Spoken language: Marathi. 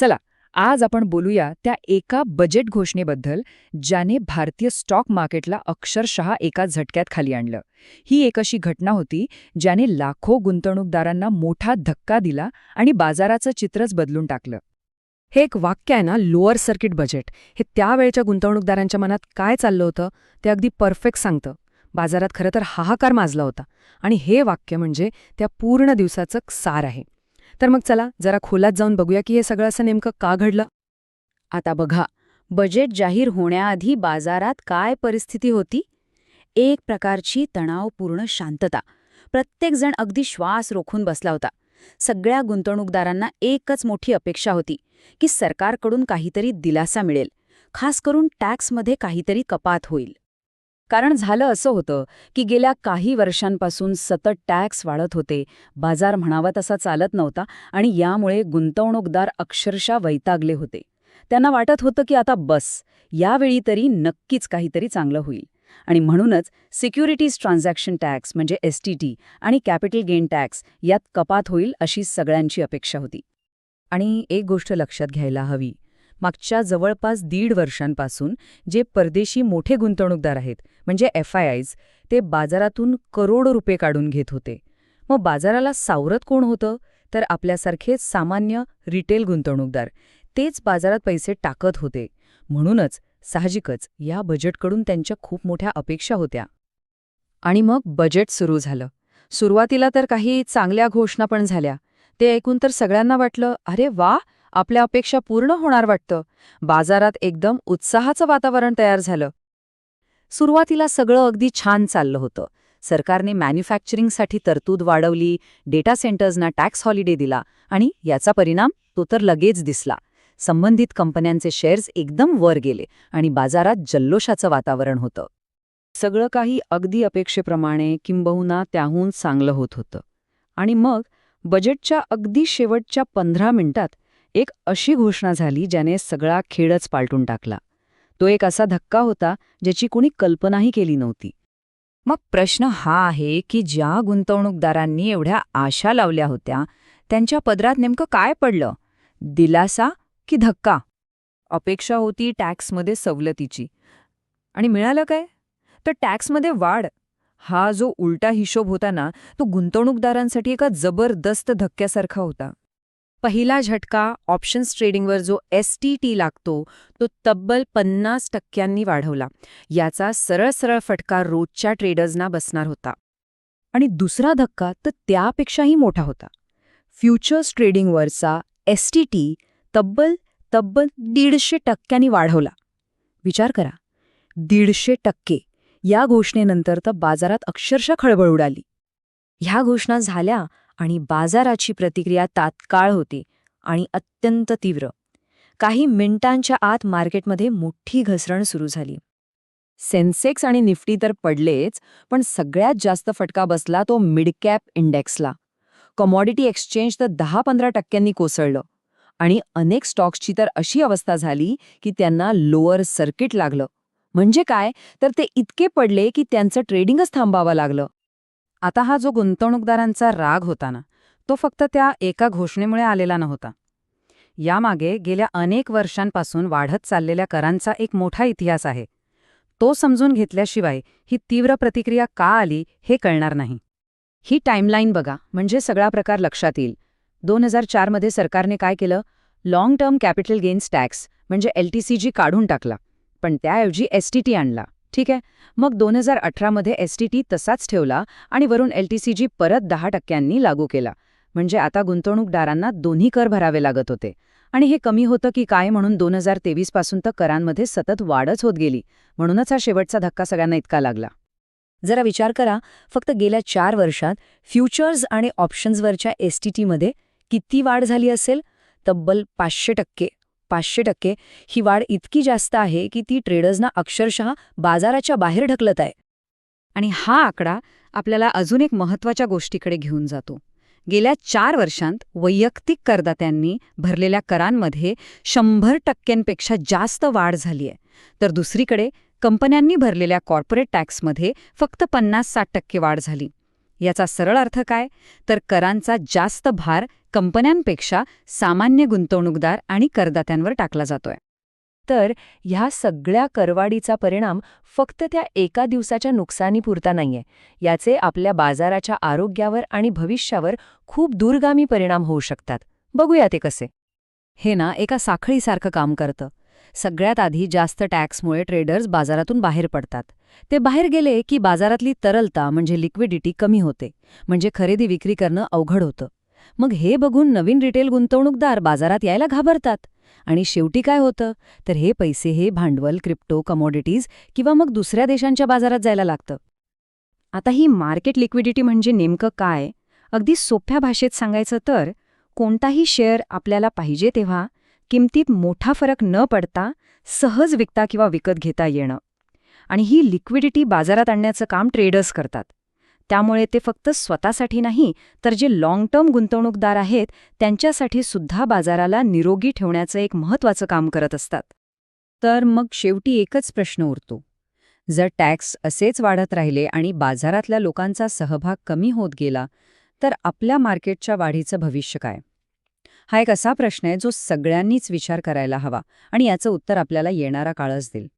चला आज आपण बोलूया त्या एका बजेट घोषणेबद्दल ज्याने भारतीय स्टॉक मार्केटला अक्षरशः एका झटक्यात खाली आणलं. ही एक अशी घटना होती ज्याने लाखो गुंतवणूकदारांना मोठा धक्का दिला आणि बाजाराचं चित्रच बदलून टाकलं. हे एक वाक्य आहे ना लोअर सर्किट बजेट हे त्यावेळच्या गुंतवणूकदारांच्या मनात काय चाललं होतं ते अगदी परफेक्ट सांगतं. बाजारात खरं तर हाहाकार माजला होता. आणि हे वाक्य म्हणजे त्या पूर्ण दिवसाचं सार आहे. तर मग चला जरा खोलात जाऊन बघूया की हे सगळं असं नेमकं का घडलं. आता बघा बजेट जाहीर होण्याआधी बाजारात काय परिस्थिती होती? एक प्रकारची तणावपूर्ण शांतता. प्रत्येकजण अगदी श्वास रोखून बसला होता. सगळ्या गुंतवणूकदारांना एकच मोठी अपेक्षा होती की सरकारकडून काहीतरी दिलासा मिळेल. खास करून टॅक्समध्ये काहीतरी कपात होईल. कारण झालं असं होतं की गेल्या काही वर्षांपासून सतत टॅक्स वाढत होते. बाजार म्हणावा तसा चालत नव्हता आणि यामुळे गुंतवणूकदार अक्षरशः वैतागले होते. त्यांना वाटत होतं की आता बस यावेळी तरी नक्कीच काहीतरी चांगलं होईल. आणि म्हणूनच सिक्युरिटीज ट्रान्झॅक्शन टॅक्स म्हणजे एस आणि कॅपिटल गेन टॅक्स यात कपात होईल अशी सगळ्यांची अपेक्षा होती. आणि एक गोष्ट लक्षात घ्यायला हवी मागच्या जवळपास दीड वर्षांपासून जे परदेशी मोठे गुंतवणूकदार आहेत म्हणजे एफ आय आयज ते बाजारातून करोडो रुपये काढून घेत होते. मग बाजाराला सावरत कोण होतं? तर आपल्यासारखेच सामान्य रिटेल गुंतवणूकदार. तेच बाजारात पैसे टाकत होते. म्हणूनच साहजिकच या बजेटकडून त्यांच्या खूप मोठ्या अपेक्षा होत्या. आणि मग बजेट सुरू झालं. सुरुवातीला तर काही चांगल्या घोषणा पण झाल्या. ते ऐकून तर सगळ्यांना वाटलं अरे वा! आपल्या अपेक्षा पूर्ण होणार वाटतं. बाजारात एकदम उत्साहाचं वातावरण तयार झालं. सुरुवातीला सगळं अगदी छान चाललं होतं. सरकारने मॅन्युफॅक्चरिंगसाठी तरतूद वाढवली डेटा सेंटर्सना टॅक्स हॉलिडे दिला आणि याचा परिणाम तो तर लगेच दिसला. संबंधित कंपन्यांचे शेअर्स एकदम वर गेले आणि बाजारात जल्लोषाचं वातावरण होतं. सगळं काही अगदी अपेक्षेप्रमाणे किंबहुना त्याहून चांगलं होत होतं. आणि मग बजेटच्या अगदी शेवटच्या पंधरा मिनिटात एक अशी घोषणा झाली ज्याने सगळा खेळच पालटून टाकला. तो एक असा धक्का होता ज्याची कुणी कल्पनाही केली नव्हती. मग प्रश्न हा आहे की ज्या गुंतवणूकदारांनी एवढ्या आशा लावल्या होत्या त्यांच्या पदरात नेमकं काय पडलं? दिलासा की धक्का? अपेक्षा होती टॅक्समध्ये सवलतीची. आणि मिळालं काय? तर टॅक्समध्ये वाढ. हा जो उलटा हिशोब होता ना तो गुंतवणूकदारांसाठी एका जबरदस्त धक्क्यासारखा होता. पहिला झटका ऑप्शन्स ट्रेडिंगवर जो एस टी टी लागतो तो तब्बल पन्नास टक्क्यांनी वाढवला. याचा सरळ सरळ फटका रोजच्या ट्रेडर्सना बसणार होता. आणि दुसरा धक्का तर त्यापेक्षाही मोठा होता. फ्युचर्स ट्रेडिंगवरचा एस टी टी तब्बल तब्बल दीडशे टक्क्यांनी वाढवला. विचार करा. दीडशे टक्के या घोषणेनंतर तर बाजारात अक्षरशः खळबळ उडाली. ह्या घोषणा झाल्या आणि बाजाराची प्रतिक्रिया तात्काळ होती आणि अत्यंत तीव्र. काही मिनिटांच्या आत मार्केटमध्ये मोठी घसरण सुरू झाली. सेन्सेक्स आणि निफ्टी तर पडलेच पण सगळ्यात जास्त फटका बसला तो मिडकॅप इंडेक्सला. कमॉडिटी एक्सचेंज तर दहा पंधरा टक्क्यांनी कोसळलं आणि अनेक स्टॉक्सची तर अशी अवस्था झाली की त्यांना लोअर सर्किट लागलं. म्हणजे काय? तर ते इतके पडले की त्यांचं ट्रेडिंगच थांबावं लागलं. आता हा जो गुंतवणूकदारांचा राग होता ना तो फक्त त्या एका घोषणेमुळे आलेला नव्हता. यामागे गेल्या अनेक वर्षांपासून वाढत चाललेल्या करांचा एक मोठा इतिहास आहे. तो समजून घेतल्याशिवाय ही तीव्र प्रतिक्रिया का आली हे कळणार नाही. ही टाईमलाईन बघा म्हणजे सगळा प्रकार लक्षात येईल. दोन हजार चारमध्ये सरकारने काय केलं? Long term capital gains tax म्हणजे एलटीसीजी काढून टाकला. पण त्याऐवजी एसटीटी आणला. ठीक आहे. मग दोन हजार अठरामध्ये टी तसाच ठेवला आणि वरून एल टी सी जी परत दहा टक्क्यांनी लागू केला. म्हणजे आता गुंतवणूकदारांना दोन्ही कर भरावे लागत होते. आणि हे कमी होतं की काय म्हणून दोन हजार तेवीसपासून तर करांमध्ये सतत वाढच होत गेली. म्हणूनच हा शेवटचा धक्का सगळ्यांना इतका लागला. जरा विचार करा फक्त गेल्या चार वर्षात फ्युचर्स आणि ऑप्शन्सवरच्या एस टी टीमध्ये किती वाढ झाली असेल? तब्बल पाचशे टक्के. पाचशे टक्के ही वाढ इतकी जास्त आहे की ती ट्रेडर्सना अक्षरशः बाजाराच्या बाहेर ढकलत आहे. आणि हा आकडा आपल्याला अजून एक महत्त्वाच्या गोष्टीकडे घेऊन जातो. गेल्या चार वर्षांत वैयक्तिक करदात्यांनी भरलेल्या करांमध्ये शंभर टक्क्यांपेक्षा जास्त वाढ झाली आहे. तर दुसरीकडे कंपन्यांनी भरलेल्या कॉर्पोरेट टॅक्समध्ये फक्त पन्नास साठ टक्के वाढ झाली. याचा सरळ अर्थ काय? तर करांचा जास्त भार कंपन्यांपेक्षा सामान्य गुंतवणूकदार आणि करदात्यांवर टाकला जातोय. तर ह्या सगळ्या करवाढीचा परिणाम फक्त त्या एका दिवसाच्या नुकसानीपुरता नाहीये. याचे आपल्या बाजाराच्या आरोग्यावर आणि भविष्यावर खूप दूरगामी परिणाम होऊ शकतात. बघूया ते कसे. हे ना एका साखळीसारखं काम करतं. सगळ्यात आधी जास्त टॅक्समुळे ट्रेडर्स बाजारातून बाहेर पडतात. ते बाहेर गेले की बाजारातली तरलता म्हणजे लिक्विडिटी कमी होते. म्हणजे खरेदी विक्री करणं अवघड होतं. मग हे बघून नवीन रिटेल गुंतवणूकदार बाजारात यायला घाबरतात. आणि शेवटी काय होतं? तर हे पैसे हे भांडवल क्रिप्टो कमोडिटीज किंवा मग दुसऱ्या देशांच्या बाजारात जायला लागतं. आता ही मार्केट लिक्विडिटी म्हणजे नेमकं काय? अगदी सोप्या भाषेत सांगायचं तर कोणताही शेअर आपल्याला पाहिजे तेव्हा किमतीत मोठा फरक न पडता सहज विकता किंवा विकत घेता येणं. आणि ही लिक्विडिटी बाजारात आणण्याचं काम ट्रेडर्स करतात. त्यामुळे ते फक्त स्वतःसाठी नाही तर जे लाँग टर्म गुंतवणूकदार आहेत त्यांच्यासाठी सुद्धा बाजाराला निरोगी ठेवण्याचं एक महत्त्वाचं काम करत असतात. तर मग शेवटी एकच प्रश्न उरतो. जर टॅक्स असेच वाढत राहिले आणि बाजारातल्या लोकांचा सहभाग कमी होत गेला तर आपल्या मार्केटच्या वाढीचं भविष्य काय? हा एक असा प्रश्न आहे जो सगळ्यांनीच विचार करायला हवा आणि याचं उत्तर आपल्याला येणारा काळच देईल.